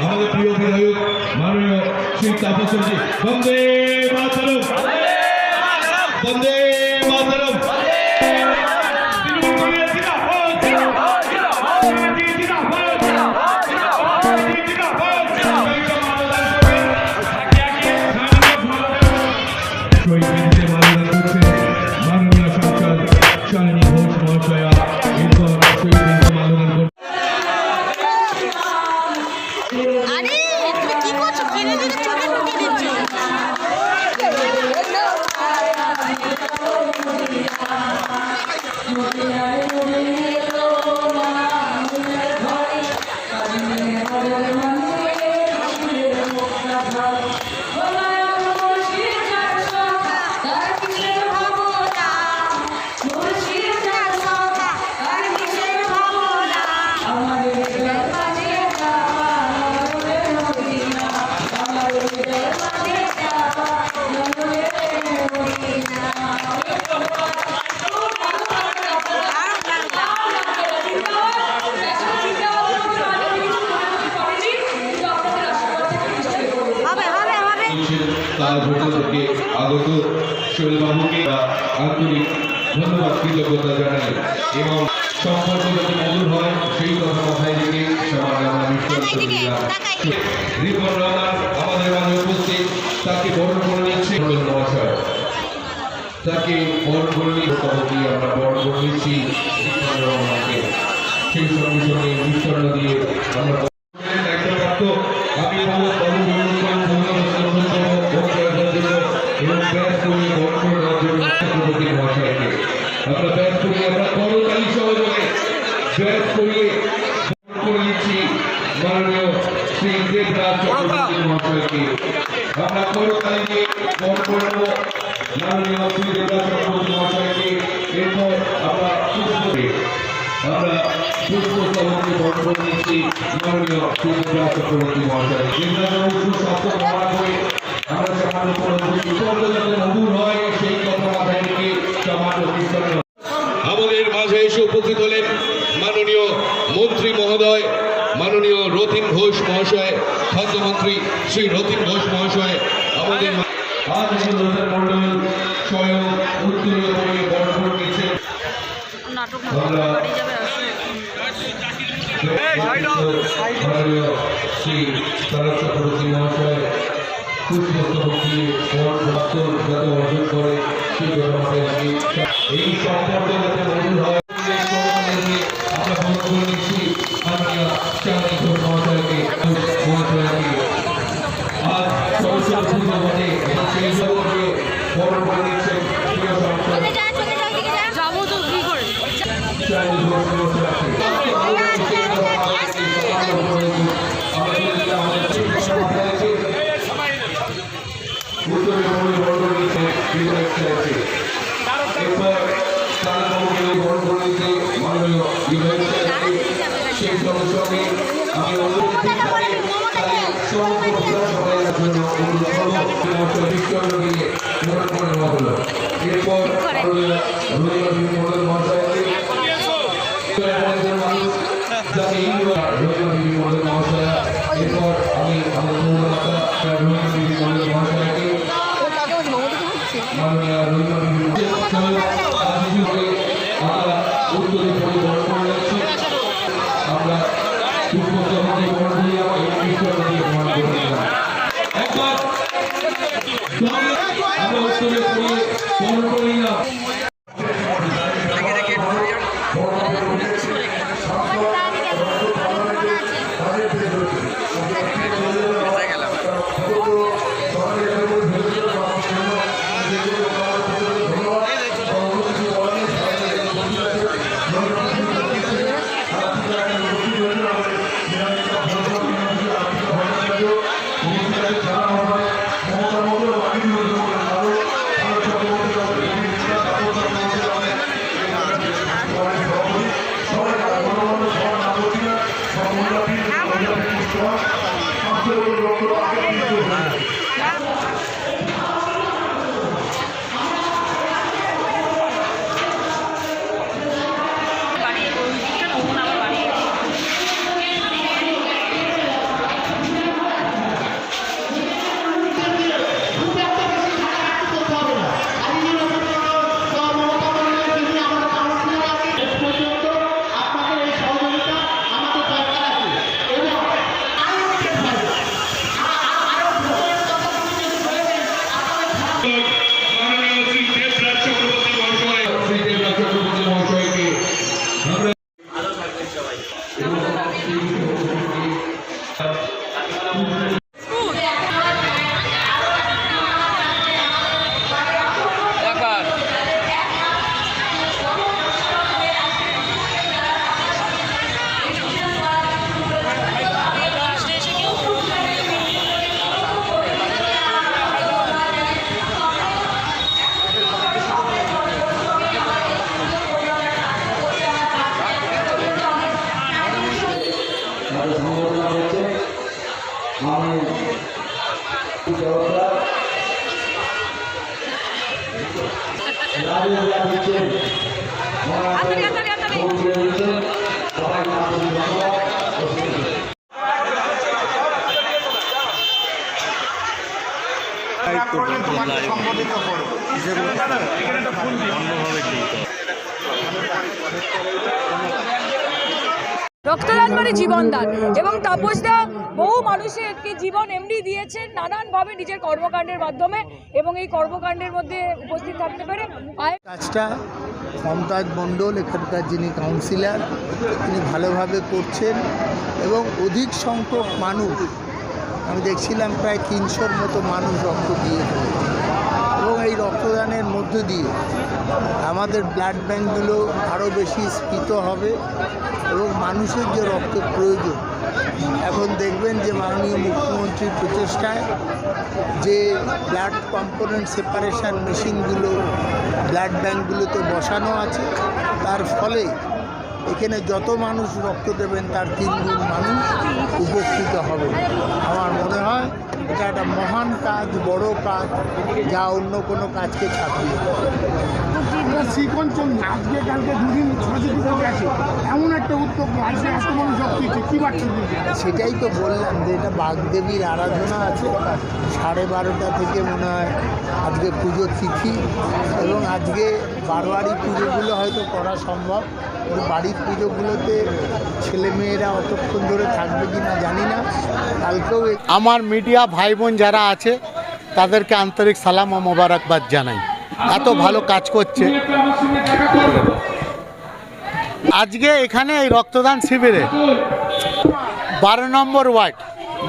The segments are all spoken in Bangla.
আমাদের প্রিয় বিধায়ক মাননীয় শ্রী তাপসজি বন্দে মাতরম বন্দে মাতরম শহীদ Thank you. তার ভেতর থেকে আগত শৈলবাবুকে আন্তরিক ধন্যবাদ কৃতজ্ঞতা জানাই এবং সম্পর্ক যাতে মধুর হয় সেই কথা মাথায় রেখে সবার আমরা রিপন রহমান আমাদের মাঝে উপস্থিত তাকে বরণ করে নিচ্ছে। মহাশয় তাকে বরণ করে নিয়ে আমরা বরণ করে নিচ্ছি। সেই সঙ্গে সঙ্গে মিশ্রণ দিয়ে আমরা আমি বাবু বাবু বরণ ধন্যবাদ জ্ঞাপন করব ভোট দেওয়ার জন্য এবং ব্যাস করিয়ে বরণ করে দেওয়ার জন্য রাষ্ট্রপতি মহাশয়কে আমরা ব্যাস করিয়ে আমরা করতালি সহযোগে ব্যাস করিয়ে বরণ করে নিচ্ছি মাননীয় শ্রী দেবরাজ চক্রবর্তী মহাশয়কে আমরা করতালি দিয়ে বরণ করব মাননীয় শ্রী দেবরাজ মহাশয়কে এরপর আমরা পুষ্প আমরা পুষ্প স্তবকে বরণ করে নিচ্ছি মাননীয় শ্রী দেবরাজ চক্রবর্তী মহাশয়। দেবরাজ করে আমরা পরবর্তী যাতে মধুর হয় সেই কথা মাথায় রেখে বিস্তার আমাদের মাঝে এসে উপস্থিত হলেন মাননীয় মন্ত্রী মহোদয় মাননীয় রতিন ঘোষ মহাশয় খাদ্যমন্ত্রী শ্রী রতিন ঘোষ মহাশয় আমাদের আজ মন্ডল স্বয়ং উত্তরীয় করে বরণ নিচ্ছেন শ্রী তারক চক্রবর্তী মহাশয় পুষ্পস্তবক দিয়ে বরণ ভক্ত যাতে অর্জন করে সেই জন্য এই সম্পর্ক যাতে মধুর হয় সেই করোনা নিয়ে আমরা বরণ করে নিচ্ছি। মাননীয় চাঁদনী মহাশয়কে মহাশয়কে। আজ সরস্বতী পুজো বটে সেই সম্পর্কে বরণ করে যা যাব তো কি করে সেই সঙ্গে সঙ্গে আমি অনুরোধ করছি তাকে জন্য অনুরোধ করব মহাশয় গ্রহণ করে এরপর এরপর আমি উত্তরে পরিবহন করে আমরা পুষ্পস্তবকে দিয়ে এই বিশ্বকে দিয়ে গ্রহণ করে একবার আমরা উৎসবে পড়িয়ে বরণ করে নিলাম মাননীয় রাজেশ দা দিচ্ছেন অন্যভাবে ধন্যবাদ রক্তদান মানে জীবনদান। এবং তাপসদা বহু মানুষেরকে জীবন এমনি দিয়েছেন নানানভাবে নিজের কর্মকাণ্ডের মাধ্যমে এবং এই কর্মকাণ্ডের মধ্যে উপস্থিত থাকতে পেরে কাজটা মমতাজ মণ্ডল, এখানকার যিনি কাউন্সিলর তিনি ভালোভাবে করছেন এবং অধিক সংখ্যক মানুষ, আমি দেখছিলাম প্রায় তিনশোর মতো মানুষ রক্ত দিয়ে এই রক্তদানের মধ্য দিয়ে আমাদের ব্লাড ব্যাঙ্কগুলো আরও বেশি স্ফীত হবে এবং মানুষের যে রক্ত প্রয়োজন। এখন দেখবেন যে মাননীয় মুখ্যমন্ত্রীর প্রচেষ্টায় যে ব্লাড কম্পোনেন্ট সেপারেশান মেশিনগুলো ব্লাড ব্যাঙ্কগুলোতে বসানো আছে, তার ফলে এখানে যত মানুষ রক্ত দেবেন তার তিন গুণ মানুষ উপকৃত হবে। আমার মনে হয় এটা একটা মহান কাজ বড় কাজ যা অন্য কোনো কাজকে ছাপিয়ে। শ্রীকঞ্চন আজকে কালকে দুদিন এমন একটা উদ্যোগ আজকে এত মানুষ রক্ত দিচ্ছে। বার্তা সেটাই তো বললাম যে এটা বাগদেবীর আরাধনা আছে। সাড়ে বারোটা থেকে মনে হয় আজকে পুজো তিথি। এবং আজকে বারোয়ারি পুজোগুলো হয়তো করা সম্ভব। কিন্তু বাড়ির পুজোগুলোতে ছেলেমেয়েরা অতক্ষণ ধরে থাকবে কি না জানি না। কালকেও আমার মিডিয়া ভাই বোন যারা আছে তাদেরকে আন্তরিক সালাম ও মোবারকবাদ জানাই। এত ভালো কাজ করছে। আজকে এখানে এই রক্তদান শিবিরে বারো নম্বর ওয়ার্ড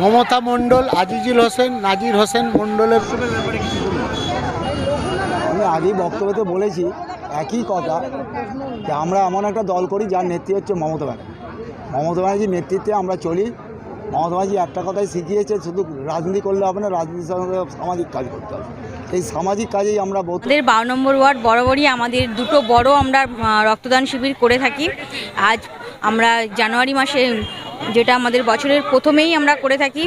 মমতা মণ্ডল আজিজুল হোসেন নাজির হোসেন মণ্ডলের আমি আগেই বক্তব্যতে বলেছি একই কথা যে আমরা এমন একটা দল করি যার নেত্রী হচ্ছে মমতা ব্যানার্জি। মমতা ব্যানার্জির নেতৃত্বে আমরা চলি। মমতা ব্যানার্জি একটা কথাই শিখিয়েছে, শুধু রাজনীতি করলে হবে না রাজনীতির সঙ্গে সামাজিক কাজ করতে হবে। এই সামাজিক কাজেই আমরা আমাদের বারো নম্বর ওয়ার্ড বরাবরই আমাদের দুটো বড় আমরা রক্তদান শিবির করে থাকি। আজ আমরা জানুয়ারি মাসে যেটা আমাদের বছরের প্রথমেই আমরা করে থাকি।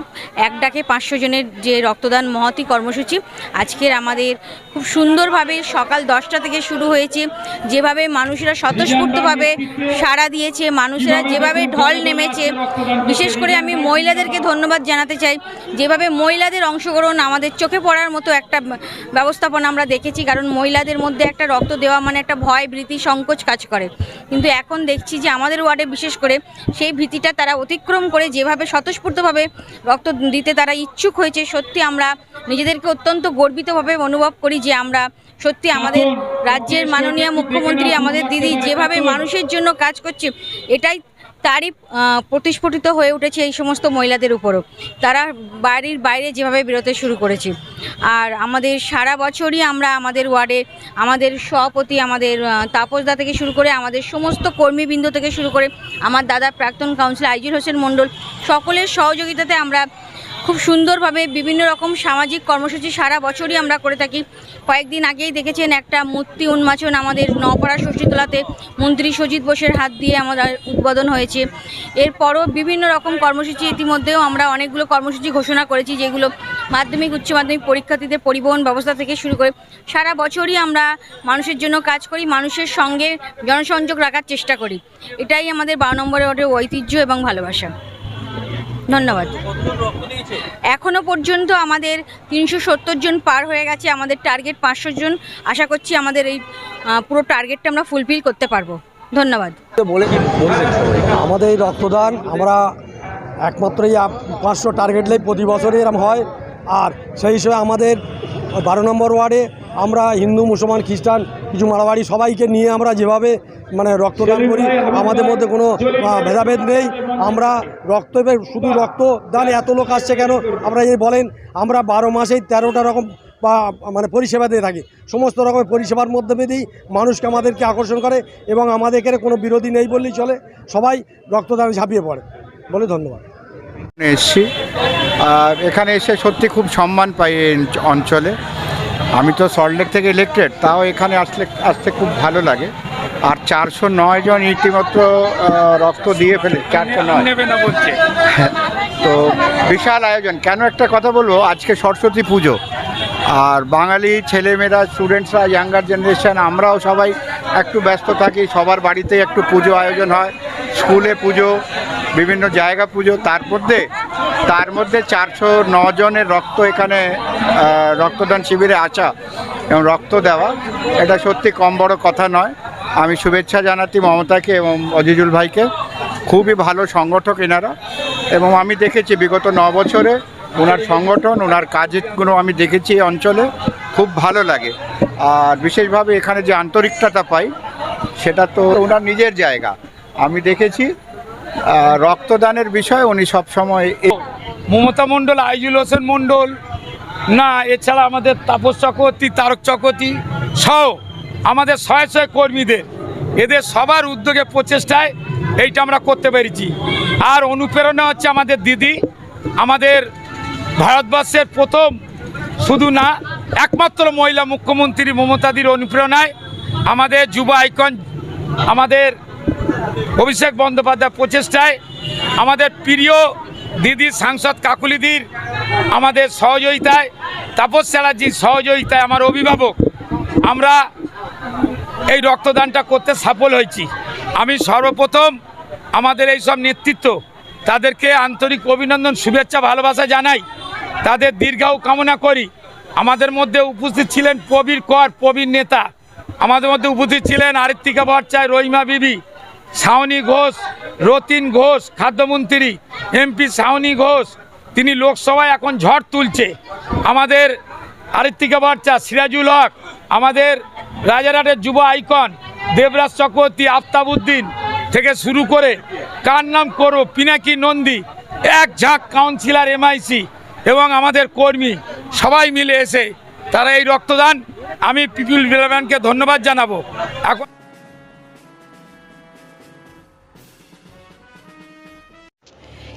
এক ডাকে পাঁচশো জনের যে রক্তদান মহতি কর্মসূচি, আজকের আমাদের খুব সুন্দরভাবে সকাল দশটা থেকে শুরু হয়েছে। যেভাবে মানুষেরা স্বতঃস্ফূর্তভাবে সাড়া দিয়েছে, মানুষেরা যেভাবে ঢল নেমেছে, বিশেষ করে আমি মহিলাদেরকে ধন্যবাদ জানাতে চাই। যেভাবে মহিলাদের অংশগ্রহণ আমাদের চোখে পড়ার মতো একটা ব্যবস্থাপনা আমরা দেখেছি, কারণ মহিলাদের মধ্যে একটা রক্ত দেওয়া মানে একটা ভয়, ভীতি, সংকোচ কাজ করে। কিন্তু এখন দেখছি যে আমাদের ওয়ার্ডে বিশেষ করে সেই ভীতিটা তারা অতিক্রম করে যেভাবে স্বতঃস্ফূর্তভাবে রক্ত দিতে তারা ইচ্ছুক হয়েছে সত্যি আমরা নিজেদেরকে অত্যন্ত গর্বিতভাবে অনুভব করি যে আমরা সত্যি আমাদের রাজ্যের মাননীয় মুখ্যমন্ত্রী আমাদের দিদি যেভাবে মানুষের জন্য কাজ করছে এটাই তারই প্রতিস্ফুটিত হয়ে উঠেছে এই সমস্ত মহিলাদের উপরও। তারা বাড়ির বাইরে যেভাবে বেরোতে শুরু করেছে। আর আমাদের সারা বছরই আমরা আমাদের ওয়ার্ডে, আমাদের সভাপতি, আমাদের তাপসদা থেকে শুরু করে আমাদের সমস্ত কর্মীবৃন্দ থেকে শুরু করে আমার দাদা প্রাক্তন কাউন্সিলর আইজুল হোসেন মণ্ডল, সকলের সহযোগিতাতে আমরা খুব সুন্দরভাবে বিভিন্ন রকম সামাজিক কর্মসূচি সারা বছরই আমরা করে থাকি। কয়েকদিন আগেই দেখেছেন একটা মূর্তি উন্মাচন আমাদের নপাড়া ষষ্ঠীতলাতে। মন্ত্রী সজিত বোসের হাত দিয়ে আমাদের উদ্বোধন হয়েছে। এরপরও বিভিন্ন রকম কর্মসূচি ইতিমধ্যেও আমরা অনেকগুলো কর্মসূচি ঘোষণা করেছি, যেগুলো মাধ্যমিক, উচ্চ মাধ্যমিক পরীক্ষার্থীদের পরিবহন ব্যবস্থা থেকে শুরু করে সারা বছরই আমরা মানুষের জন্য কাজ করি, মানুষের সঙ্গে জনসংযোগ রাখার চেষ্টা করি। এটাই আমাদের বারো নম্বরে ওঠে ঐতিহ্য এবং ভালোবাসা। ধন্যবাদ। এখনও পর্যন্ত আমাদের তিনশো সত্তর জন পার হয়ে গেছে আমাদের টার্গেট পাঁচশো জন। আশা করছি আমাদের এই পুরো টার্গেটটা আমরা ফুলফিল করতে পারব। ধন্যবাদ। বলে আমাদের এই রক্তদান আমরা একমাত্র এই পাঁচশো টার্গেট লেই প্রতি বছরই এরম হয়। আর সেই হিসেবে আমাদের বারো নম্বর ওয়ার্ডে আমরা হিন্দু, মুসলমান, খ্রিস্টান, কিছু মারাবাড়ি সবাইকে নিয়ে আমরা যেভাবে মানে রক্তদান করি, আমাদের মধ্যে কোনো ভেদাভেদ নেই। আমরা রক্ত শুধু রক্তদান, এত লোক আসছে কেন? আমরা এই বলেন, আমরা বারো মাসেই তেরোটা রকম, বা মানে পরিষেবা দিয়ে থাকি। সমস্ত রকমের পরিষেবার মধ্যে দিয়েই মানুষকে আমাদেরকে আকর্ষণ করে এবং আমাদের এখানে কোনো বিরোধী নেই বললেই চলে। সবাই রক্তদানে ঝাঁপিয়ে পড়ে। বলে ধন্যবাদ। এসছি। আর এখানে এসে সত্যি খুব সম্মান পাই অঞ্চলে। আমি তো সল্টলেক থেকে ইলেক্টেড তাও এখানে আসলে আসতে খুব ভালো লাগে। আর চারশো নয় জন ইতিমাত্র রক্ত দিয়ে ফেলে চারশো নয়। বলছে। তো বিশাল আয়োজন। কেন একটা কথা বলব আজকে সরস্বতী পুজো। আর বাঙালি ছেলেমেয়েরা স্টুডেন্টসরা ইয়াঙ্গার জেনারেশন আমরাও সবাই একটু ব্যস্ত থাকি সবার বাড়িতে একটু পুজো আয়োজন হয়। স্কুলে পুজো বিভিন্ন জায়গা পুজো তার মধ্যে তার মধ্যে চারশো জনের রক্ত এখানে রক্তদান শিবিরে আসা এবং রক্ত দেওয়া। এটা সত্যি কম বড় কথা নয়। আমি শুভেচ্ছা জানাতি মমতাকে এবং অজিজুল ভাইকে। খুবই ভালো সংগঠক এনারা। এবং আমি দেখেছি বিগত ন বছরে ওনার সংগঠন ওনার কাজগুলো আমি দেখেছি এই অঞ্চলে। খুব ভালো লাগে। আর বিশেষভাবে এখানে যে আন্তরিকতা পাই, সেটা তো ওনার নিজের জায়গা। আমি দেখেছি রক্তদানের বিষয়ে উনি সবসময় মমতা মণ্ডল, আইজুল হোসেন মণ্ডল, না, এছাড়া আমাদের তাপস চক্রবর্তী, তারক চক্রবর্তী সহ আমাদের শয়ে শয়ে কর্মীদের, এদের সবার উদ্যোগে, প্রচেষ্টায় এইটা আমরা করতে পেরেছি। আর অনুপ্রেরণা হচ্ছে আমাদের দিদি, আমাদের ভারতবর্ষের প্রথম, শুধু না, একমাত্র মহিলা মুখ্যমন্ত্রী মমতাদির অনুপ্রেরণায় আমাদের যুব আইকন, আমাদের অভিষেক বন্দ্যোপাধ্যায় প্রচেষ্টায় আমাদের প্রিয় দিদি সাংসদ কাকুলিদির আমাদের সহযোগিতায়, তাপস চ্যাটার্জির সহযোগিতায় আমার অভিভাবক, আমরা এই রক্তদানটা করতে সফল হয়েছি। আমি সর্বপ্রথম আমাদের এই সব নেতৃত্ব, তাদেরকে আন্তরিক অভিনন্দন, শুভেচ্ছা, ভালোবাসা জানাই। তাদের দীর্ঘায়ু কামনা করি। আমাদের মধ্যে উপস্থিত ছিলেন প্রবীর কর, প্রবীর নেতা। আমাদের মধ্যে উপস্থিত ছিলেন আরিত্তিকা ভট্টাচার্য, রহিমা বিবি শাওনি ঘোষ, রতিন ঘোষ, খাদ্যমন্ত্রী এমপি শাওনি ঘোষ, তিনি লোকসভায় এখন ঝড় তুলছে। আমাদের আরিত্তিকা ভট্টা সিরাজুল হক, আমাদের রাজারহাটের যুব আইকন, দেবরাজ চক্রবর্তী, আফতাবুদ্দিন থেকে শুরু করে, কার নাম করো পিনাকি নন্দী, এক ঝাঁক কাউন্সিলর এমআইসি এবং আমাদের কর্মী, সবাই মিলে এসে তারা এই রক্তদান, আমি পিপুল ডেভেলপমেন্টকে ধন্যবাদ জানাব। এখন